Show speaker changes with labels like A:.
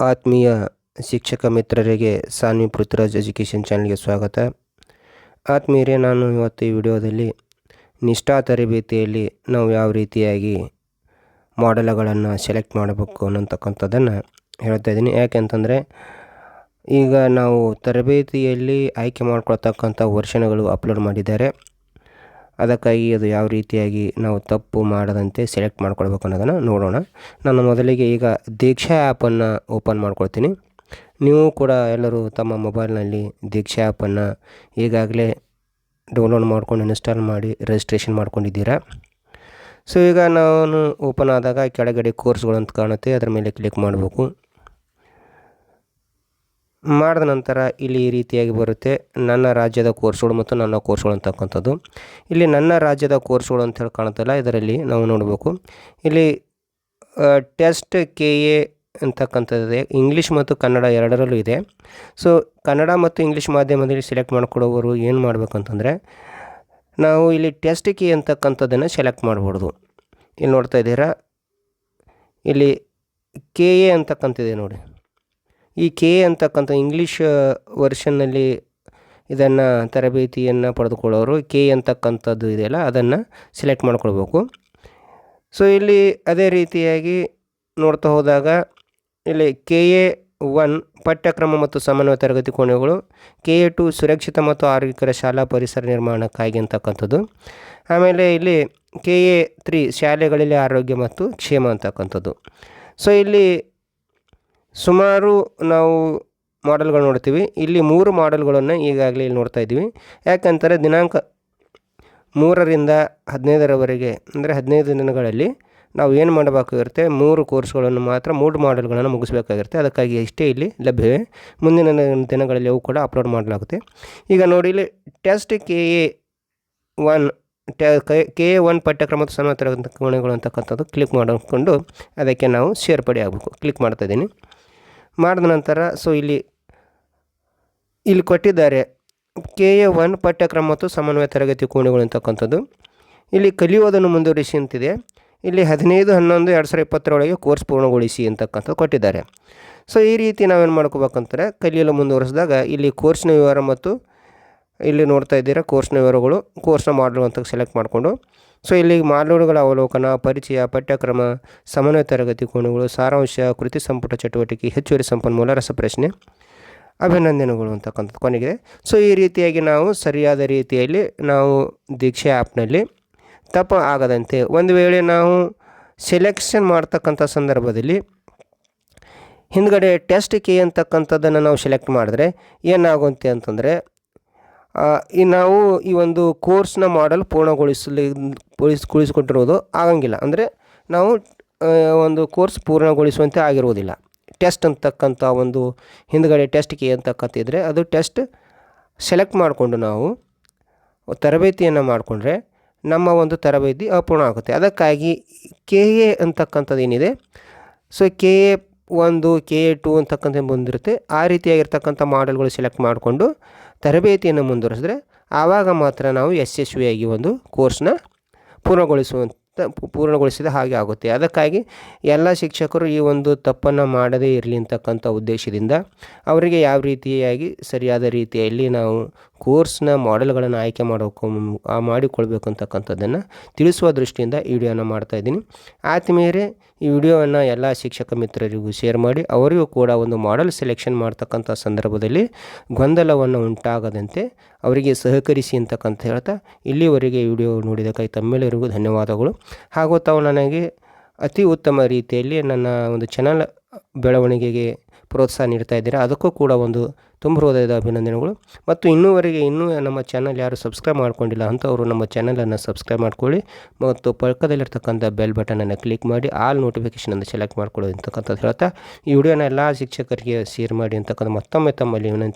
A: ಆತ್ಮೀಯ ಶಿಕ್ಷಕ ಮಿತ್ರರಿಗೆ ಸಾನ್ವಿ ಪೃಥ್ವಿರಾಜ್ ಎಜುಕೇಷನ್ ಚಾನಲ್ಗೆ ಸ್ವಾಗತ. ಆತ್ಮೀಯರೇ, ನಾನು ಇವತ್ತು ಈ ವಿಡಿಯೋದಲ್ಲಿ ನಿಷ್ಠಾ ತರಬೇತಿಯಲ್ಲಿ ನಾವು ಯಾವ ರೀತಿಯಾಗಿ ಮಾಡೆಲ್ಗಳನ್ನು ಸೆಲೆಕ್ಟ್ ಮಾಡಬೇಕು ಅನ್ನತಕ್ಕಂಥದ್ದನ್ನು ಹೇಳ್ತಾ ಇದ್ದೀನಿ. ಯಾಕೆಂತಂದರೆ ಈಗ ನಾವು ತರಬೇತಿಯಲ್ಲಿ ಆಯ್ಕೆ ಮಾಡ್ಕೊಳ್ತಕ್ಕಂಥ ವರ್ಷನ್ಗಳು ಅಪ್ಲೋಡ್ ಮಾಡಿದ್ದಾರೆ. ಅದಕ್ಕಾಗಿ ಅದು ಯಾವ ರೀತಿಯಾಗಿ ನಾವು ತಪ್ಪು ಮಾಡದಂತೆ ಸೆಲೆಕ್ಟ್ ಮಾಡ್ಕೊಳ್ಬೇಕು ಅನ್ನೋದನ್ನು ನೋಡೋಣ. ನಾನು ಮೊದಲಿಗೆ ಈಗ ದೀಕ್ಷಾ ಆ್ಯಪನ್ನು ಓಪನ್ ಮಾಡ್ಕೊಳ್ತೀನಿ. ನೀವು ಕೂಡ ಎಲ್ಲರೂ ತಮ್ಮ ಮೊಬೈಲ್ನಲ್ಲಿ ದೀಕ್ಷಾ ಆ್ಯಪನ್ನು ಈಗಾಗಲೇ ಡೌನ್ಲೋಡ್ ಮಾಡ್ಕೊಂಡು ಇನ್ಸ್ಟಾಲ್ ಮಾಡಿ ರಿಜಿಸ್ಟ್ರೇಷನ್ ಮಾಡ್ಕೊಂಡಿದ್ದೀರಾ? ಸೊ ಈಗ ನಾನು ಓಪನ್ ಆದಾಗ ಕೆಳಗಡೆ ಕೋರ್ಸ್ಗಳು ಅಂತ ಕಾಣುತ್ತೆ. ಅದರ ಮೇಲೆ ಕ್ಲಿಕ್ ಮಾಡಬೇಕು. ಮಾಡಿದ ನಂತರ ಇಲ್ಲಿ ಈ ರೀತಿಯಾಗಿ ಬರುತ್ತೆ. ನನ್ನ ರಾಜ್ಯದ ಕೋರ್ಸ್ಗಳು ಮತ್ತು ನನ್ನ ಕೋರ್ಸ್ಗಳು ಅಂತಕ್ಕಂಥದ್ದು. ಇಲ್ಲಿ ನನ್ನ ರಾಜ್ಯದ ಕೋರ್ಸ್ಗಳು ಅಂತ ಹೇಳಿ ಕಾಣುತ್ತಲ್ಲ, ಇದರಲ್ಲಿ ನಾವು ನೋಡಬೇಕು. ಇಲ್ಲಿ ಟೆಸ್ಟ್ ಕೆ ಎ ಅಂತಕ್ಕಂಥದ್ದಿದೆ ಇಂಗ್ಲೀಷ್ ಮತ್ತು ಕನ್ನಡ ಎರಡರಲ್ಲೂ ಇದೆ. ಸೊ, ಕನ್ನಡ ಮತ್ತು ಇಂಗ್ಲೀಷ್ ಮಾಧ್ಯಮದಲ್ಲಿ ಸೆಲೆಕ್ಟ್ ಮಾಡಿಕೊಡೋವರು ಏನು ಮಾಡಬೇಕಂತಂದರೆ, ನಾವು ಇಲ್ಲಿ ಟೆಸ್ಟ್ ಕೆ ಅಂತಕ್ಕಂಥದ್ದನ್ನು ಸೆಲೆಕ್ಟ್ ಮಾಡ್ಬೋದು ಇಲ್ಲಿ ನೋಡ್ತಾ ಇದ್ದೀರಾ? ಇಲ್ಲಿ ಕೆ ಎ ಅಂತಕ್ಕಂಥದ್ದಿದೆ ನೋಡಿ. ಈ ಕೆ ಅಂತಕ್ಕಂಥ ಇಂಗ್ಲೀಷ್ ವರ್ಷನ್ನಲ್ಲಿ ಇದನ್ನು ತರಬೇತಿಯನ್ನು ಪಡೆದುಕೊಳ್ಳೋರು ಕೆ ಅಂತಕ್ಕಂಥದ್ದು ಇದೆಯಲ್ಲ, ಅದನ್ನು ಸೆಲೆಕ್ಟ್ ಮಾಡ್ಕೊಳ್ಬೇಕು. ಸೊ ಇಲ್ಲಿ ಅದೇ ರೀತಿಯಾಗಿ ನೋಡ್ತಾ ಹೋದಾಗ ಇಲ್ಲಿ ಕೆ ಎ ಒನ್ ಪಠ್ಯಕ್ರಮ ಮತ್ತು ಸಮನ್ವಯ ತರಗತಿ ಕೋಣೆಗಳು, ಕೆ ಎ ಟು ಸುರಕ್ಷಿತ ಮತ್ತು ಆರೋಗ್ಯಕರ ಶಾಲಾ ಪರಿಸರ ನಿರ್ಮಾಣಕ್ಕಾಗಿ ಅಂತಕ್ಕಂಥದ್ದು. ಆಮೇಲೆ ಇಲ್ಲಿ ಕೆ ಎ ತ್ರೀ ಶಾಲೆಗಳಲ್ಲಿ ಆರೋಗ್ಯ ಮತ್ತು ಕ್ಷೇಮ ಅಂತಕ್ಕಂಥದ್ದು. ಸೊ ಇಲ್ಲಿ ಸುಮಾರು ನಾವು ಮಾಡೆಲ್ಗಳು ನೋಡ್ತೀವಿ. ಇಲ್ಲಿ ಮೂರು ಮಾಡೆಲ್ಗಳನ್ನು ಈಗಾಗಲೇ ಇಲ್ಲಿ ನೋಡ್ತಾ ಇದ್ದೀವಿ. ಯಾಕಂತಾರೆ ದಿನಾಂಕ ಮೂರರಿಂದ ಹದಿನೈದರವರೆಗೆ, ಅಂದರೆ ಹದಿನೈದು ದಿನಗಳಲ್ಲಿ ನಾವು ಏನು ಮಾಡಬೇಕಾಗಿರುತ್ತೆ, ಮೂರು ಕೋರ್ಸ್ಗಳನ್ನು ಮಾತ್ರ, ಮೂರು ಮಾಡೆಲ್ಗಳನ್ನು ಮುಗಿಸಬೇಕಾಗಿರುತ್ತೆ. ಅದಕ್ಕಾಗಿ ಇಷ್ಟೇ ಇಲ್ಲಿ ಲಭ್ಯವಿವೆ ಮುಂದಿನ ದಿನಗಳಲ್ಲಿ ಅವು ಕೂಡ ಅಪ್ಲೋಡ್ ಮಾಡಲಾಗುತ್ತೆ. ಈಗ ನೋಡಿ, ಇಲ್ಲಿ test K A one K A one ಪಠ್ಯಕ್ರಮದ ತರಗತಿ ಕೋಣೆಗಳು ಅಂತಕ್ಕಂಥದ್ದು ಕ್ಲಿಕ್ ಮಾಡಿಕೊಂಡು ಅದಕ್ಕೆ ನಾವು ಸೇರ್ಪಡೆ ಆಗಬೇಕು. ಕ್ಲಿಕ್ ಮಾಡ್ತಾಯಿದ್ದೀನಿ ಮಾಡಿದ ನಂತರ ಸೊ ಇಲ್ಲಿ ಇಲ್ಲಿ ಕೊಟ್ಟಿದ್ದಾರೆ ಕೆ ಎ ಒನ್ ಪಠ್ಯಕ್ರಮ ಮತ್ತು ಸಮನ್ವಯ ತರಗತಿ ಕೋಣೆಗಳು ಅಂತಕ್ಕಂಥದ್ದು. ಇಲ್ಲಿ ಕಲಿಯುವುದನ್ನು ಮುಂದುವರಿಸಿ ಅಂತಿದೆ. ಇಲ್ಲಿ ಹದಿನೈದು, ಹನ್ನೊಂದು, ಎರಡು ಸಾವಿರ ಇಪ್ಪತ್ತರೊಳಗೆ ಕೋರ್ಸ್ ಪೂರ್ಣಗೊಳಿಸಿ ಅಂತಕ್ಕಂಥದ್ದು ಕೊಟ್ಟಿದ್ದಾರೆ. ಸೊ ಈ ರೀತಿ ನಾವೇನು ಮಾಡ್ಕೋಬೇಕಂತಾರೆ ಕಲಿಯಲು ಮುಂದುವರಿಸಿದಾಗ ಇಲ್ಲಿ ಕೋರ್ಸ್ನ ವಿವರ ಮತ್ತು ಇಲ್ಲಿ ನೋಡ್ತಾ ಇದ್ದೀರಾ ಕೋರ್ಸ್ನ ವಿವರಗಳು ಕೋರ್ಸ್ನ ಮಾಡಲು ಅಂತ ಸೆಲೆಕ್ಟ್ ಮಾಡಿಕೊಂಡು. ಸೊ ಇಲ್ಲಿ ಮಾಡ್ಯೂಲ್ಗಳ ಅವಲೋಕನ, ಪರಿಚಯ, ಪಠ್ಯಕ್ರಮ, ಸಮನ್ವಯ ತರಗತಿ ಕೋಣಗಳು, ಸಾರಾಂಶ, ಕೃತಿ ಸಂಪುಟ ಚಟುವಟಿಕೆ, ಹೆಚ್ಚುವರಿ ಸಂಪನ್ಮೂಲ, ರಸಪ್ರಶ್ನೆ, ಅಭಿನಂದನೆಗಳು ಅಂತಕ್ಕಂಥದ್ದು ಕೊನೆಗಿದೆ. ಸೊ ಈ ರೀತಿಯಾಗಿ ನಾವು ಸರಿಯಾದ ರೀತಿಯಲ್ಲಿ ನಾವು ದೀಕ್ಷೆ ಆ್ಯಪ್ನಲ್ಲಿ ತಪ್ಪು ಆಗದಂತೆ ಒಂದು ವೇಳೆ ನಾವು ಸೆಲೆಕ್ಷನ್ ಮಾಡ್ತಕ್ಕಂಥ ಸಂದರ್ಭದಲ್ಲಿ ಹಿಂದ್ಗಡೆ ಟೆಸ್ಟ್ ಕೆ ಅಂತಕ್ಕಂಥದ್ದನ್ನು ನಾವು ಸೆಲೆಕ್ಟ್ ಮಾಡಿದ್ರೆ ಏನಾಗುತ್ತೆ ಅಂತಂದರೆ ಈ ನಾವು ಈ ಒಂದು ಕೋರ್ಸ್ನ ಮಾಡಲ್ ಪೂರ್ಣಗೊಳಿಸಲಿ ಗೊಳಿಸ್ಕೊಟ್ಟಿರೋದು ಆಗಂಗಿಲ್ಲ. ಅಂದರೆ ನಾವು ಒಂದು ಕೋರ್ಸ್ ಪೂರ್ಣಗೊಳಿಸುವಂತೆ ಆಗಿರುವುದಿಲ್ಲ ಟೆಸ್ಟ್ ಅಂತಕ್ಕಂಥ ಒಂದು ಹಿಂದ್ಗಡೆ ಟೆಸ್ಟ್ ಕೆ ಅಂತಕ್ಕಂತಿದ್ರೆ ಅದು ಟೆಸ್ಟ್ ಸೆಲೆಕ್ಟ್ ಮಾಡಿಕೊಂಡು ನಾವು ತರಬೇತಿಯನ್ನು ಮಾಡಿಕೊಂಡ್ರೆ ನಮ್ಮ ಒಂದು ತರಬೇತಿ ಅಪೂರ್ಣ ಆಗುತ್ತೆ. ಅದಕ್ಕಾಗಿ ಕೆ ಎ ಅಂತಕ್ಕಂಥದ್ದು ಏನಿದೆ? ಸೊ ಕೆ ಎ ಒಂದು, ಕೆ ಎ ಟು ಅಂತಕ್ಕಂಥ ಬಂದಿರುತ್ತೆ ಆ ರೀತಿಯಾಗಿರ್ತಕ್ಕಂಥ ಮಾಡೆಲ್ಗಳು ಸೆಲೆಕ್ಟ್ ಮಾಡಿಕೊಂಡು ತರಬೇತಿಯನ್ನು ಮುಂದುವರಿಸಿದ್ರೆ ಆವಾಗ ಮಾತ್ರ ನಾವು ಯಶಸ್ವಿಯಾಗಿ ಒಂದು ಕೋರ್ಸ್ನ ಪೂರ್ಣಗೊಳಿಸುವಂಥ ಪೂರ್ಣಗೊಳಿಸಿದ ಹಾಗೆ ಆಗುತ್ತೆ. ಅದಕ್ಕಾಗಿ ಎಲ್ಲ ಶಿಕ್ಷಕರು ಈ ಒಂದು ತಪ್ಪನ್ನು ಮಾಡದೇ ಇರಲಿ ಅಂತಕ್ಕಂಥ ಉದ್ದೇಶದಿಂದ ಅವರಿಗೆ ಯಾವ ರೀತಿಯಾಗಿ ಸರಿಯಾದ ರೀತಿಯಲ್ಲಿ ನಾವು ಕೋರ್ಸ್ನ ಮಾಡೆಲ್ಗಳನ್ನು ಆಯ್ಕೆ ಮಾಡೋಕ್ಕೂ ಮಾಡಿಕೊಳ್ಬೇಕು ಅಂತಕ್ಕಂಥದ್ದನ್ನು ತಿಳಿಸುವ ದೃಷ್ಟಿಯಿಂದ ಈ ವಿಡಿಯೋನ ಮಾಡ್ತಾಯಿದ್ದೀನಿ ಆತ್ಮೀಯರೇ, ಈ ವಿಡಿಯೋವನ್ನು ಎಲ್ಲ ಶಿಕ್ಷಕ ಮಿತ್ರರಿಗೂ ಶೇರ್ ಮಾಡಿ, ಅವರಿಗೂ ಕೂಡ ಒಂದು ಮಾಡೆಲ್ ಸೆಲೆಕ್ಷನ್ ಮಾಡ್ತಕ್ಕಂಥ ಸಂದರ್ಭದಲ್ಲಿ ಗೊಂದಲವನ್ನು ಉಂಟಾಗದಂತೆ ಅವರಿಗೆ ಸಹಕರಿಸಿ ಅಂತಕ್ಕಂಥ ಹೇಳ್ತಾ ಇಲ್ಲಿವರೆಗೆ ವಿಡಿಯೋ ನೋಡಿದಕ್ಕಾಗಿ ತಮ್ಮೆಲ್ಲರಿಗೂ ಧನ್ಯವಾದಗಳು. ಹಾಗೂ ತಾವು ನನಗೆ ಅತಿ ಉತ್ತಮ ರೀತಿಯಲ್ಲಿ ನನ್ನ ಒಂದು ಚಾನಲ್ ಬೆಳವಣಿಗೆಗೆ ಪ್ರೋತ್ಸಾಹ ನೀಡ್ತಾ ಇದ್ದೀರಾ, ಅದಕ್ಕೂ ಕೂಡ ಒಂದು ತುಂಬ ಹೃದಯದ ಅಭಿನಂದನೆಗಳು. ಮತ್ತು ಇನ್ನೂವರೆಗೆ ಇನ್ನೂ ನಮ್ಮ ಚಾನಲ್ ಯಾರು ಸಬ್ಸ್ಕ್ರೈಬ್ ಮಾಡ್ಕೊಂಡಿಲ್ಲ ಅಂಥವರು ನಮ್ಮ ಚಾನಲನ್ನು ಸಬ್ಸ್ಕ್ರೈಬ್ ಮಾಡ್ಕೊಳ್ಳಿ. ಮತ್ತು ಪಕ್ಕದಲ್ಲಿರ್ತಕ್ಕಂಥ ಬೆಲ್ ಬಟನನ್ನು ಕ್ಲಿಕ್ ಮಾಡಿ ಆಲ್ ನೋಟಿಫಿಕೇಷನನ್ನು ಸೆಲೆಕ್ಟ್ ಮಾಡ್ಕೊಳ್ಳೋದು ಅಂತಕ್ಕಂಥದ್ದು ಹೇಳ್ತಾ, ಈ ವಿಡಿಯೋನ ಎಲ್ಲ ಶಿಕ್ಷಕರಿಗೆ ಶೇರ್ ಮಾಡಿ ಅಂತಕ್ಕಂಥ ಮತ್ತೊಮ್ಮೆ ತಮ್ಮಲ್ಲಿ ವಿನಂತಿ